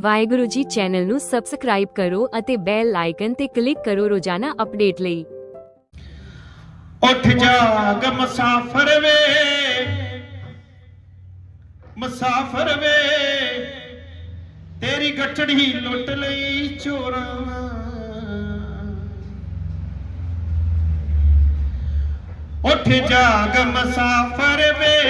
Waheguru ji channel ਨੂੰ subscribe ਕਰੋ ਅਤੇ ਬੈਲ ਆਈਕਨ ਤੇ ਕਲਿੱਕ ਕਰੋ ਰੋਜ਼ਾਨਾ ਅਪਡੇਟ ਲਈ। ਉੱਠ ਜਾਗ ਮੁਸਾਫਰ ਵੇ ਮੁਸਾਫਰ ਵੇ, ਤੇਰੀ ਗੱਟੜੀ ਲੁੱਟ ਲਈ ਚੋਰਾਂ ਉੱਠ ਜਾਗ ਮੁਸਾਫਰ ਵੇ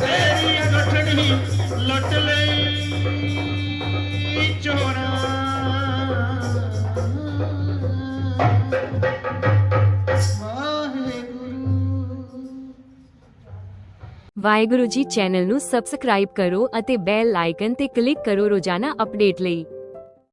ਤੇਰੀ ਗਠੜੀ ਲੁੱਟ ਲਈ ਚੋਰਾ। ਵਾਹਿਗੁਰੂ ਜੀ ਚੈਨਲ ਨੂੰ ਸਬਸਕ੍ਰਾਈਬ ਕਰੋ ਅਤੇ ਬੈਲ ਆਈਕਨ ਤੇ ਕਲਿੱਕ ਕਰੋ ਰੋਜ਼ਾਨਾ ਅਪਡੇਟ ਲਈ।